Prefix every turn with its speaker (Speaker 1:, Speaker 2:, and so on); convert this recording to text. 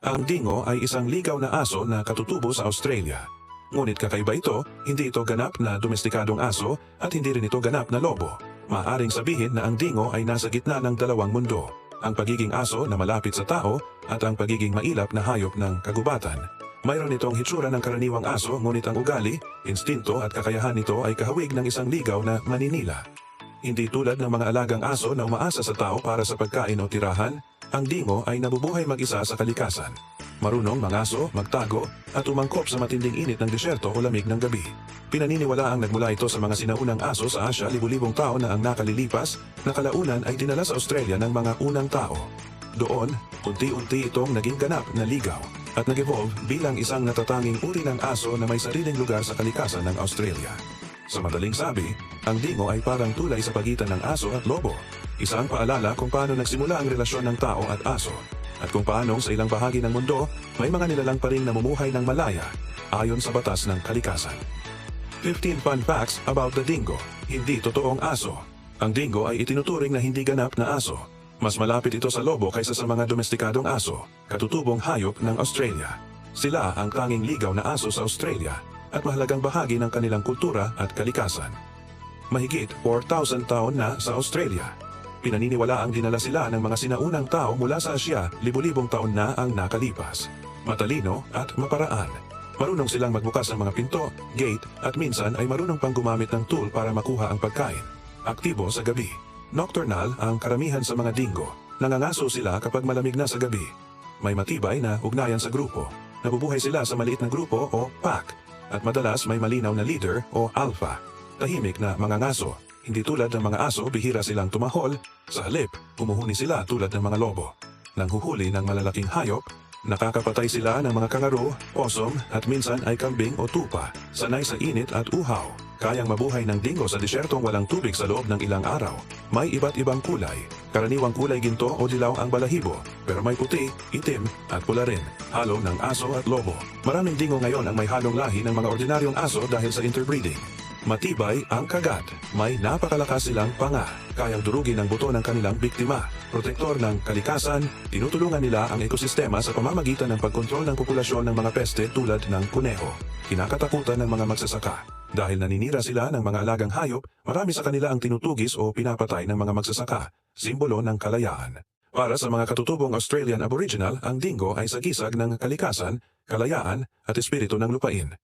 Speaker 1: Ang dingo ay isang ligaw na aso na katutubo sa Australia. Ngunit kakaiba ito, hindi ito ganap na domestikadong aso at hindi rin ito ganap na lobo. Maaring sabihin na ang dingo ay nasa gitna ng dalawang mundo. Ang pagiging aso na malapit sa tao at ang pagiging mailap na hayop ng kagubatan. Mayroon itong hitsura ng karaniwang aso ngunit ang ugali, instinto at kakayahan nito ay kahawig ng isang ligaw na maninila. Hindi tulad ng mga alagang aso na umaasa sa tao para sa pagkain o tirahan, ang dingo ay nabubuhay mag-isa sa kalikasan. Marunong mangaso, magtago, at umangkop sa matinding init ng disyerto o lamig ng gabi. Pinaniniwala ang nagmula ito sa mga sinaunang aso sa Asya libu-libong taon na ang nakalilipas na kalaunan ay dinala sa Australia ng mga unang tao. Doon, unti-unti itong naging ganap na ligaw at nag-evolve bilang isang natatanging uri ng aso na may sariling lugar sa kalikasan ng Australia. Sa madaling sabi, ang dingo ay parang tulay sa pagitan ng aso at lobo. Isang paalala kung paano nagsimula ang relasyon ng tao at aso. At kung paano sa ilang bahagi ng mundo, may mga nilalang pa rin namumuhay ng malaya ayon sa batas ng kalikasan. 15 fun facts about the dingo. Hindi totoong aso. Ang dingo ay itinuturing na hindi ganap na aso. Mas malapit ito sa lobo kaysa sa mga domestikadong aso, katutubong hayop ng Australia. Sila ang tanging ligaw na aso sa Australia at mahalagang bahagi ng kanilang kultura at kalikasan. Mahigit 4,000 taon na sa Australia. Pinaniniwala ang dinala sila ng mga sinaunang tao mula sa Asya, libu-libong taon na ang nakalipas. Matalino at maparaan. Marunong silang magbukas ng mga pinto, gate, at minsan ay marunong pang gumamit ng tool para makuha ang pagkain. Aktibo sa gabi. Nocturnal ang karamihan sa mga dingo. Nangangaso sila kapag malamig na sa gabi. May matibay na ugnayan sa grupo. Nabubuhay sila sa maliit na grupo o pack. At madalas may malinaw na leader o alpha. Tahimik na mga ngaso. Hindi tulad ng mga aso, bihira silang tumahol. Sa halip, umuhuni sila tulad ng mga lobo. Nang huhuli ng malalaking hayop, nakakapatay sila ng mga kangaro, possum at minsan ay kambing o tupa. Sanay sa init at uhaw. Kayang mabuhay ng dingo sa disyertong walang tubig sa loob ng ilang araw. May iba't ibang kulay. Karaniwang kulay ginto o dilaw ang balahibo, pero may puti, itim at pula rin. Halo ng aso at lobo. Maraming dingo ngayon ang may halong lahi ng mga ordinaryong aso dahil sa interbreeding. Matibay ang kagat. May napakalakas silang panga. Kayang durugin ang buto ng kanilang biktima. Protektor ng kalikasan, tinutulungan nila ang ekosistema sa pamamagitan ng pagkontrol ng populasyon ng mga peste tulad ng kuneho. Kinakatakutan ng mga magsasaka. Dahil naninira sila ng mga alagang hayop, marami sa kanila ang tinutugis o pinapatay ng mga magsasaka. Simbolo ng kalayaan. Para sa mga katutubong Australian Aboriginal, ang dingo ay sagisag ng kalikasan, kalayaan at espiritu ng lupain.